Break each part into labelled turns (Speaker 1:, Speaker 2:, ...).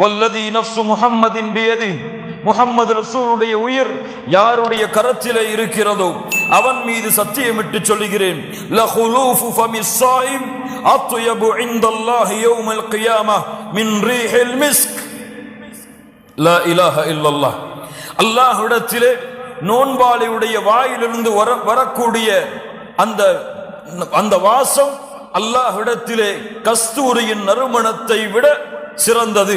Speaker 1: வல்லதி நஃப்சு முஹம்மதின் பியதி. முகம்மது ரசூலுடைய உயிர் யாருடைய கரத்திலே இருக்கிறதோ அவன் மீது சத்தியமிட்டு சொல்லுகிறேன். லஹுலூஃபு ஃபமிஸ் ஸாயிம் அத்யபு இன்தல்லாஹி யௌமல் கியாமah மின் ரீஹில் மிஸ்க். லா இலாஹ இல்லல்லாஹ். அல்லாஹ்விடத்திலே நோன்பாளியுடைய வாயிலிருந்து வர வரக்கூடிய அந்த அந்த வாசம் அல்லாஹ்விடத்திலே கஸ்தூரியின் நறுமணத்தை விட சிறந்தது.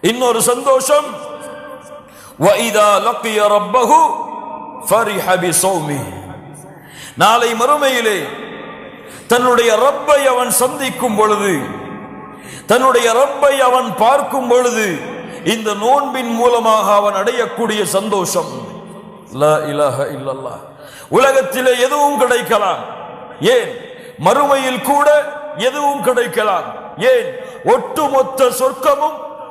Speaker 1: இன்னொரு சந்தோஷம். நாளை மறுமையிலே தன்னுடைய ரப்பை அவன் சந்திக்கும் பொழுது தன்னுடைய ரப்பை அவன் பார்க்கும் பொழுது இந்த நோன்பின் மூலமாக அவன் அடையக்கூடிய சந்தோஷம். உலகத்திலே எதுவும் கிடைக்கலாம். ஏன்? மறுமையில் கூட எதுவும் கிடைக்கலாம். ஏன்? ஒட்டுமொத்த சொர்க்கமும்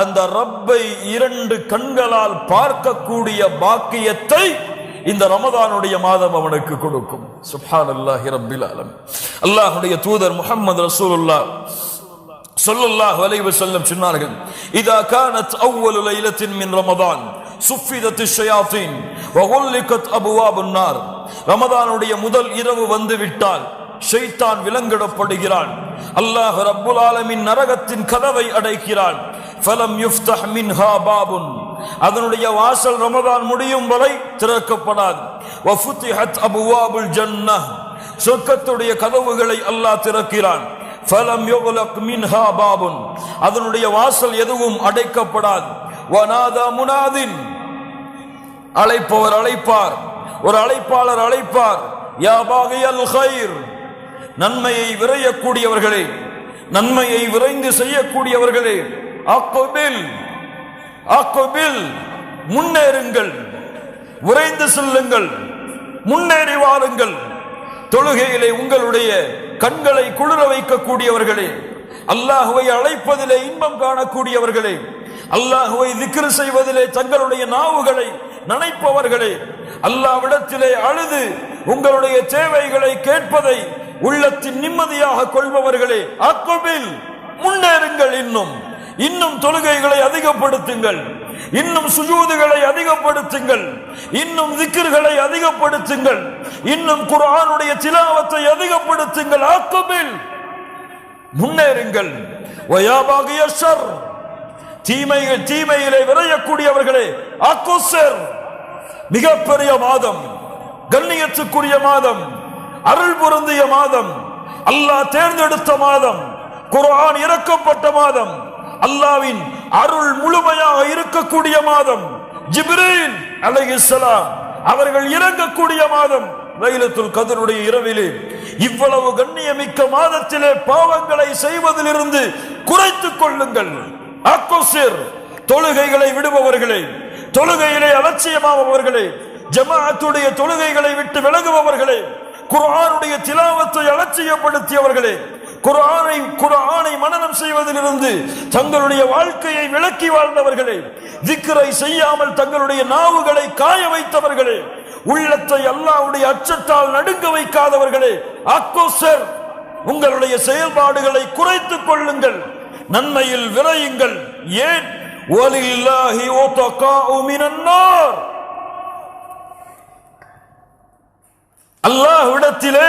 Speaker 1: அந்த ரப்பை இரண்டு கண்களால் பார்க்கக்கூடிய பாக்கியத்தை இந்த ரமதானுடைய மாதம் அவனுக்கு கொடுக்கும். சுப்ஹானல்லாஹி ரப்பில் ஆலம் அல்லாஹுடைய தூதர் முகமது ரசூலுல்லா சொல்லல்லாஹ் வலைவு செல்லும் சொன்னார்கள் இதா கானத் அவ்வளு லைலத்தின் மின் ரமதான் சுஃபிதத் ஷயாத்தீன் வகுல்லிகத் அபுவா நார். ரமதானுடைய முதல் இரவு வந்து விட்டால் ஷைத்தான் விலங்கிடப்படுகிறான். அல்லாஹ் ரப்புல் ஆலமின் நரகத்தின் கதவை அடைக்கிறான். ஃபலம் யுஃப்தஹ் மின்ஹா பாபுன். அதனுடைய வாசல் ரமதான் முடியும் வரை திறக்கப்படாது. வஃபுத்திஹத் அபுவாபுல் ஜன்னஹ். சொர்க்கத்துடைய கதவுகளை அல்லாஹ் திறக்கிறான். ஃபலம் யுக்லக் மின்ஹா பாபுன். அதனுடைய வாசல் எதுவும் அடைக்கப்படாது. வநாதா முனாதின். அழைப்பவர் அழைப்பார். ஒரு அழைப்பாளர் அழைப்பார். யாபாகியல் ஹைர் நன்மையை விரையக்கூடியவர்களே. நன்மையை விரைந்து செய்யக்கூடியவர்களே. அக்கொபில் அக்கொபில் முன்னேறுங்கள். விரைந்து செல்லுங்கள். முன்னேறி வாருங்கள் தொழுகையிலே உங்களுடைய கண்களை குளிர வைக்கக்கூடியவர்களே அல்லாஹுவை அழைப்பதிலே இன்பம் காணக்கூடியவர்களே அல்லாஹுவை திக்ரு செய்வதிலே தங்களுடைய நாவுகளை நினைப்பவர்களே அல்லாவிடத்திலே அழுது உங்களுடைய தேவைகளை கேட்பதை உள்ளத்தின் நிம்மதியாக கொள்பவர்களே அக்கொபில் முன்னேறுங்கள் இன்னும். இன்னும் தொழுகைகளை அதிகப்படுத்துங்கள். இன்னும் சுஜூதுகளை அதிகப்படுத்துங்கள். இன்னும் திக்கிர்களை அதிகப்படுத்துங்கள். இன்னும் குர்ஆனுடைய திலாவத்தை அதிகப்படுத்துங்கள். ஆக்கமில். முன்னேறுங்கள். வயாபாகிய ஷர். தீமைகள் தீமையிலே விரையக்கூடியவர்களே அக்குசர் மிகப்பெரிய மாதம். கண்ணியத்துக்குரிய மாதம். அருள் பொருந்திய மாதம். அல்லாஹ் தேர்ந்தெடுத்த மாதம். குர்ஆன் இறக்கப்பட்ட மாதம். அல்லாவின் அருள் முழுமையாக இருக்கக்கூடிய மாதம் ஜிப்ரீன் அலைஹிஸ்ஸலாம் அவர்கள் இறங்கக்கூடிய மாதம் லைலத்துல் கதருடைய இரவிலே. இவ்வளவு கண்ணியமிக்க மாதத்திலே பாவங்களை செய்வதிலிருந்து குறைத்துக் கொள்ளுங்கள். அக்கோசிர் தொழுகைகளை விடுபவர்களே தொழுகையிலே அலட்சியமாபவர்களே ஜமாஅத்துடைய தொழுகைகளை விட்டு விலகுபவர்களே குரானுடைய திலாவத்தை அலட்சியப்படுத்தியவர்களே குரானை குரானை மனனம் செய்வதிலிருந்து தங்களுடைய வாழ்க்கையை விளக்கி வாழ்ந்தவர்களே திக்கரை செய்யாமல் தங்களுடைய நாவுகளை காய வைத்தவர்களே உள்ளத்தை அல்லாவுடைய அச்சத்தால் நடுங்க வைக்காதவர்களே அக்கோசர் உங்களுடைய செயல்பாடுகளை குறைத்துக் கொள்ளுங்கள் நன்மையில் விரையுங்கள் ஏன்? வலில்லாஹி உத்தகாஉ மினன் அல்லாஹ்விடத்திலே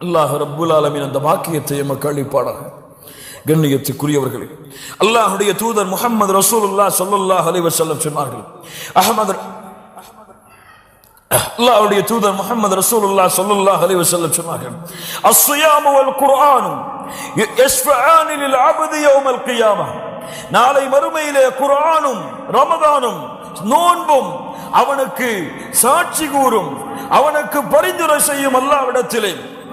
Speaker 1: அல்லாஹ் ரப்புல் ஆலமின் அந்த வாக்கியத்தை எமக்கு அளிப்பாடாக கண்ணியத்துக்குரியவர்களே அல்லாஹுடைய தூதர் முகமது ரசூலுல்லாஹ் ஸல்லல்லாஹு அலைவர் செல்லம் சொன்னார்கள் அஹமது அல்லாஹுடைய தூதர் முகமது ரசூலுல்லா ஸல்லல்லாஹு அலைவர் செல்லம் சொன்னார்கள் அஸ்ஸியாமு வல் குர்ஆனு யஸ்ஃபஆனி லில் அப்தி யௌமல் நாளை மறுமையிலே குர்ஆனும் ரமதானும் நோன்பும் அவனுக்கு சாட்சி கூறும் அவனுக்கு பரிந்துரை செய்யும் அல்லாவிடத்திலே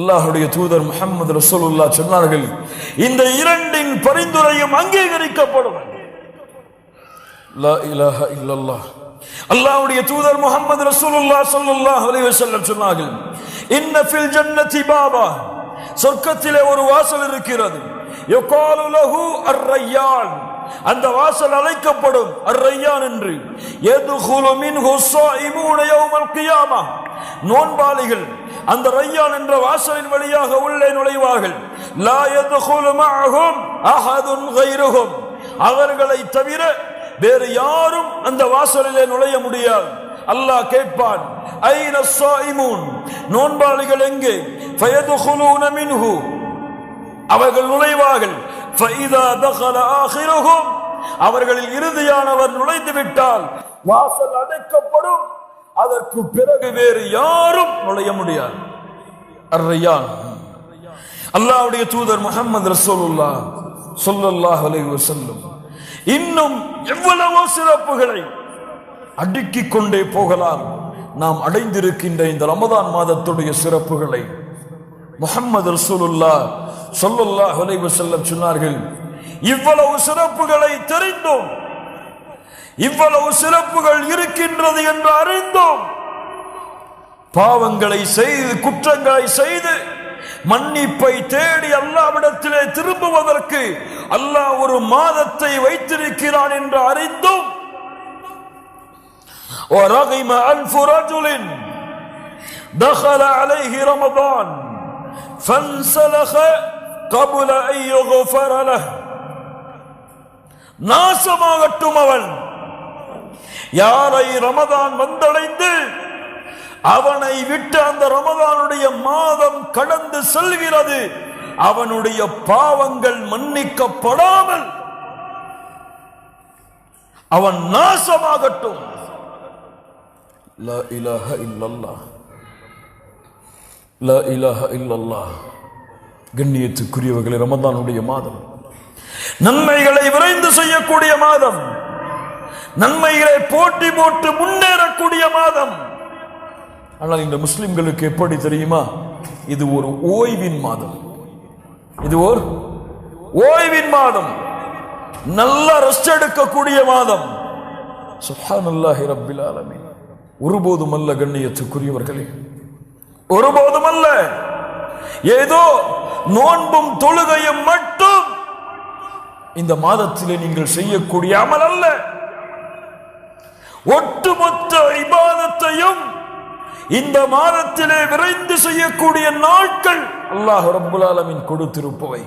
Speaker 1: அல்லாஹுடைய தூதர் முகமது ரசூலுல்லா சொன்னார்கள் இந்த இரண்டின் பரிந்துரையும் அங்கீகரிக்கப்படும். அல்லாஹுடைய தூதர் முகமது ரசூலுல்லா ஸல்லல்லாஹு அலைஹி சொன்னார்கள் இன்ன ஃபில் ஜன்னதி பாபா. சொர்க்கத்திலே ஒரு வாசல் இருக்கிறது. யுகாலு லஹு அர்-ரையான். அந்த வாசல் அழைக்கப்படும் அர்ரையான் என்று. எதுகுலு மின்ஹு ஸாயிமூன யௌமல் கியாமா. நோன்பாளிகள் அந்த ரையான் என்ற வாசலின் வழியாக உள்ளே நுழைவார்கள். லா அவர்களை தவிர வேறு யாரும் அந்த வாசலிலே நுழைய முடியாது. அல்லாஹ் கேட்பான் நோன்பாளிகள் எங்கே? மின்ஹு. அவர்கள் நுழைவார்கள். ஃபைதா அவர்களில் இறுதியானவர் நுழைந்து விட்டால் வாசல் அடைக்கப்படும். அதற்கு பிறகு வேறு யாரும் நுழைய முடியாது. அர்ரையான். அல்லாவுடைய தூதர் முகமது ரசோல்லா சொல்லல்லாஹ் செல்லும் இன்னும் எவ்வளவோ சிறப்புகளை அடுக்கிக் கொண்டே போகலாம். நாம் அடைந்திருக்கின்ற இந்த ரமதான் மாதத்துடைய சிறப்புகளை முகமது ரசூலுல்லா சொல்லல்லா அலைஹி வஸல்லம் சொன்னார்கள். இவ்வளவு சிறப்புகளை தெரிந்தோம் இவ்வளவு சிறப்புகள் இருக்கின்றது என்று அறிந்தோம் பாவங்களை செய்து குற்றங்களை செய்து மன்னிப்பை தேடி அல்லாவிடத்திலே திரும்புவதற்கு அல்லாஹ் ஒரு மாதத்தை வைத்திருக்கிறான் என்று அறிந்தும் ورغم ألف رجل دخل عليه رمضان فانسلخ قبل أن يغفر له நாசமாகட்டும் அவன் யாரை ரமதான் வந்தடைந்து அவனை விட்டு அந்த ரமதானுடைய மாதம் கடந்து செல்கிறது. அவனுடைய பாவங்கள் மன்னிக்கப்படாமல் அவன் நாசமாகட்டும். கண்ணியத்துக்குரியவர்களை கண்ணியத்துக்குரியவர்களே ரமதானுடைய மாதம். நன்மைகளை விரைந்து செய்யக்கூடிய மாதம். நன்மைகளை போட்டி போட்டு முன்னேறக்கூடிய மாதம். ஆனால் இந்த முஸ்லிம்களுக்கு எப்படி தெரியுமா? இது ஒரு ஓய்வின் மாதம். இது ஒரு ஓய்வின் மாதம். நல்லா ரெஸ்ட் எடுக்கக்கூடிய மாதம். சுப்ஹானல்லாஹி ரப்பில் ஆலமீன். ஒருபோதும் அல்ல கண்ணியத்துக்குரியவர்களே. ஒருபோதும் அல்ல. ஏதோ நோன்பும் தொழுகையும் மட்டும் இந்த மாதத்திலே நீங்கள் செய்யக்கூடிய அமல் அல்ல. ஒட்டுமொத்த இபாதத்தையும் இந்த மாதத்திலே விரைந்து செய்யக்கூடிய நாட்கள் அல்லாஹ் ரபுல் ஆலமின் கொடுத்திருப்பவை.